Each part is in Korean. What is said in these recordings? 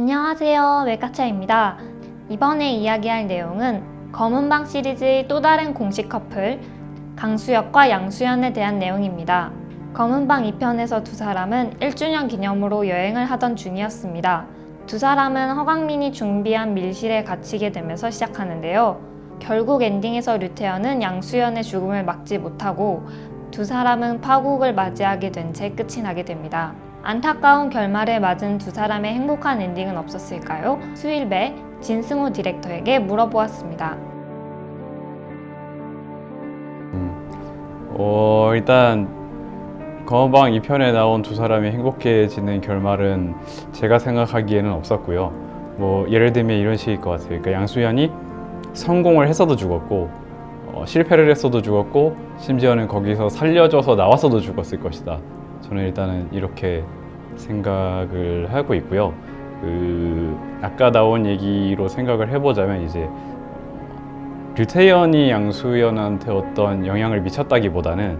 안녕하세요. 외카차입니다. 이번에 이야기할 내용은 검은방 시리즈의 또 다른 공식 커플 강수혁과 양수연에 대한 내용입니다. 검은방 2편에서 두 사람은 1주년 기념으로 여행을 하던 중이었습니다. 두 사람은 허강민이 준비한 밀실에 갇히게 되면서 시작하는데요. 결국 엔딩에서 류태현은 양수연의 죽음을 막지 못하고 두 사람은 파국을 맞이하게 된 채 끝이 나게 됩니다. 안타까운 결말을 맞은 두 사람의 행복한 엔딩은 없었을까요? 수일배 진승호 디렉터에게 물어보았습니다. 어, 일단 검은방 2편에 나온 두 사람이 행복해지는 결말은 제가 생각하기에는 없었고요. 뭐 예를 들면 이런 식일 것 같아요. 그러니까 양수연이 성공을 했어도 죽었고 어, 실패를 했어도 죽었고 심지어는 거기서 살려줘서 나왔어도 죽었을 것이다. 저는 일단은 이렇게 생각을 하고 있고요. 그 아까 나온 얘기로 생각을 해보자면 이제 류태연이 양수연한테 어떤 영향을 미쳤다기보다는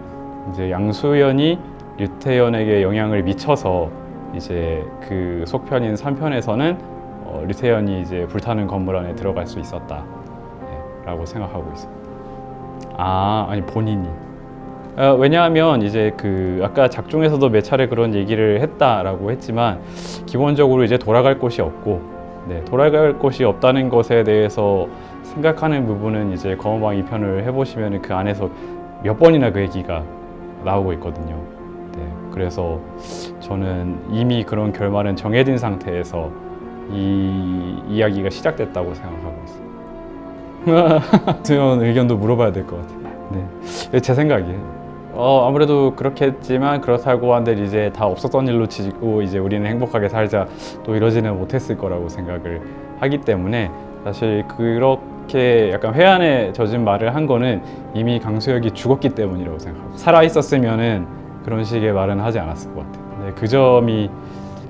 이제 양수연이 류태연에게 영향을 미쳐서 이제 그 속편인 3편에서는 어, 류태연이 이제 불타는 건물 안에 들어갈 수 있었다 네, 라고 생각하고 있습니다. 아 아니 본인이 어, 왜냐하면 이제 그 아까 작중에서도 몇 차례 그런 얘기를 했다라고 했지만 기본적으로 이제 돌아갈 곳이 없고 네, 돌아갈 곳이 없다는 것에 대해서 생각하는 부분은 이제 검은방 2편을 해보시면 그 안에서 몇 번이나 그 얘기가 나오고 있거든요. 네, 그래서 저는 이미 그런 결말은 정해진 상태에서 이 이야기가 시작됐다고 생각하고 있어요. 수연 의견도 물어봐야 될 것 같아요. 네, 제 생각이에요. 어, 아무래도 그렇겠지만 그렇다고 한들 이제 다 없었던 일로 치고 이제 우리는 행복하게 살자 또 이러지는 못했을 거라고 생각을 하기 때문에 사실 그렇게 약간 회한에 젖은 말을 한 거는 이미 강수혁이 죽었기 때문이라고 생각합니다. 살아 있었으면은 그런 식의 말은 하지 않았을 것 같아요. 네, 그 점이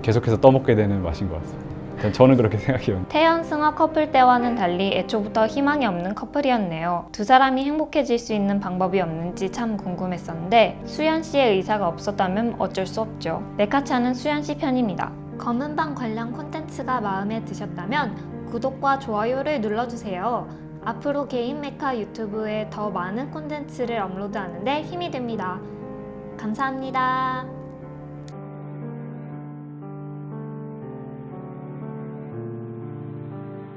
계속해서 떠먹게 되는 맛인 것 같습니다. 일단 저는 그렇게 생각해요. 태연 승화 커플 때와는 달리 애초부터 희망이 없는 커플이었네요. 두 사람이 행복해질 수 있는 방법이 없는지 참 궁금했었는데 수연 씨의 의사가 없었다면 어쩔 수 없죠. 메카차는 수연 씨 편입니다. 검은 방 관련 콘텐츠가 마음에 드셨다면 구독과 좋아요를 눌러주세요. 앞으로 개인 메카 유튜브에 더 많은 콘텐츠를 업로드하는데 힘이 됩니다. 감사합니다.